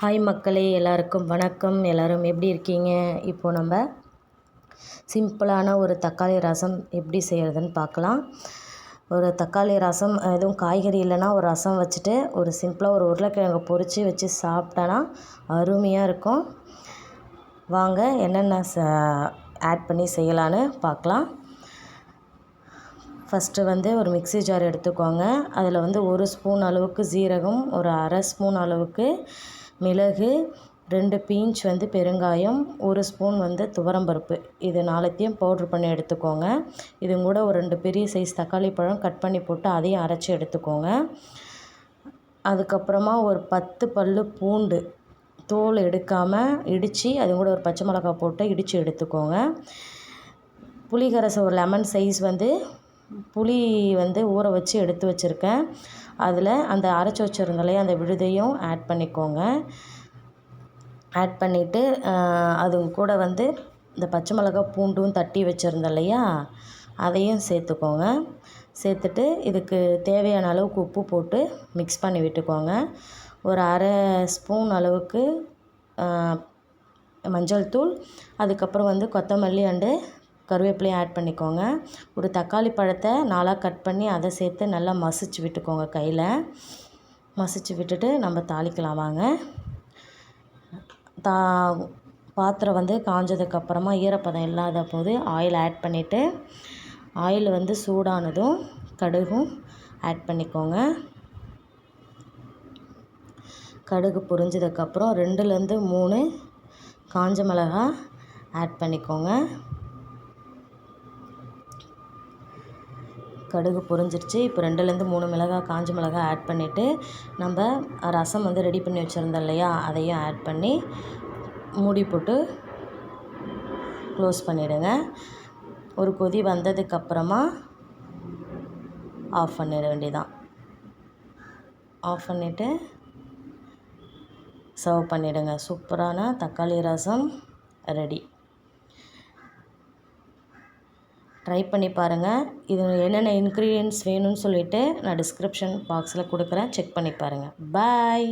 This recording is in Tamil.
ஹாய் மக்களே எல்லாருக்கும் வணக்கம். எல்லோரும் எப்படி இருக்கீங்க? இப்போ நம்ம சிம்பிளான ஒரு தக்காளி ரசம் எப்படி செய்கிறதுன்னு பார்க்கலாம். ஒரு தக்காளி ரசம் எதுவும் காய்கறி இல்லைன்னா ஒரு ரசம் வச்சுட்டு ஒரு சிம்பிளாக ஒரு உருளைக்கிழங்கு பொறிச்சு வச்சு சாப்பிட்டோன்னா அருமையாக இருக்கும். வாங்க என்னென்ன ச ஆட் பண்ணி செய்யலான்னு பார்க்கலாம். ஃபஸ்ட்டு வந்து ஒரு மிக்ஸி ஜார் எடுத்துக்கோங்க. அதில் வந்து ஒரு ஸ்பூன் அளவுக்கு ஜீரகம் ஒரு அரை ஸ்பூன் அளவுக்கு மிளகு ரெண்டு பீஞ்ச் வந்து பெருங்காயம் ஒரு ஸ்பூன் வந்து துவரம்பருப்பு இது நாலுத்தையும் பவுட்ரு பண்ணி எடுத்துக்கோங்க. இது கூட ஒரு ரெண்டு பெரிய சைஸ் தக்காளி பழம் கட் பண்ணி போட்டு அதையும் அரைச்சி எடுத்துக்கோங்க. அதுக்கப்புறமா ஒரு பத்து பல் பூண்டு தோல் எடுக்காமல் இடித்து அது கூட ஒரு பச்சை மிளகா போட்டு இடித்து எடுத்துக்கோங்க. புளிகரசை ஒரு லெமன் சைஸ் வந்து புளி வந்து ஊற வச்சு எடுத்து வச்சுருக்கேன். அதில் அந்த அரைச்சி வச்சுருந்தலையே அந்த விழுதையும் ஆட் பண்ணிக்கோங்க. ஆட் பண்ணிவிட்டு அது கூட வந்து இந்த பச்சை மிளகா பூண்டும் தட்டி வச்சுருந்தேன் இல்லையா? அதையும் சேர்த்துக்கோங்க. சேர்த்துட்டு இதுக்கு தேவையான அளவுக்கு உப்பு போட்டு மிக்ஸ் பண்ணி விட்டுக்கோங்க. ஒரு அரை ஸ்பூன் அளவுக்கு மஞ்சள் தூள் அதுக்கப்புறம் வந்து கொத்தமல்லி அண்டு கருவேப்பிலையும் ஆட் பண்ணிக்கோங்க. ஒரு தக்காளி பழத்தை நாலாக கட் பண்ணி அதை சேர்த்து நல்லா மசிச்சு விட்டுக்கோங்க கையில். மசிச்சு விட்டுட்டு நம்ம தாளிக்கலாம் வாங்க. தா பாத்திரம் வந்து காஞ்சதுக்கப்புறமா ஈரப்பதம் இல்லாத போது ஆயில் ஆட் பண்ணிவிட்டு ஆயில் வந்து சூடானதும் கடுகும் ஆட் பண்ணிக்கோங்க. கடுகு பொரிஞ்சதுக்கப்புறம் ரெண்டுலேருந்து மூணு காஞ்ச மிளகா ஆட் பண்ணிக்கோங்க. கடுகு பொரிஞ்சிருச்சு. இப்போ ரெண்டுலேருந்து மூணு மிளகாய் காஞ்ச மிளகாய் ஆட் பண்ணிவிட்டு நம்ம ரசம் வந்து ரெடி பண்ணி வச்சுருந்தோம் இல்லையா? அதையும் ஆட் பண்ணி மூடி போட்டு க்ளோஸ் பண்ணிவிடுங்க ஒரு கொதி வந்ததுக்கப்புறமா ஆஃப் பண்ணிட வேண்டியதான் ஆஃப் பண்ணிவிட்டு சர்வ் பண்ணிவிடுங்க சூப்பரான தக்காளி ரசம் ரெடி ட்ரை பண்ணி பாருங்கள் இது என்னென்ன இன்க்ரீடியன்ஸ் வேணும்னு சொல்லிவிட்டு நான் டிஸ்கிரிப்ஷன் பாக்ஸில் கொடுக்குறேன். செக் பண்ணி பாருங்கள் பாய்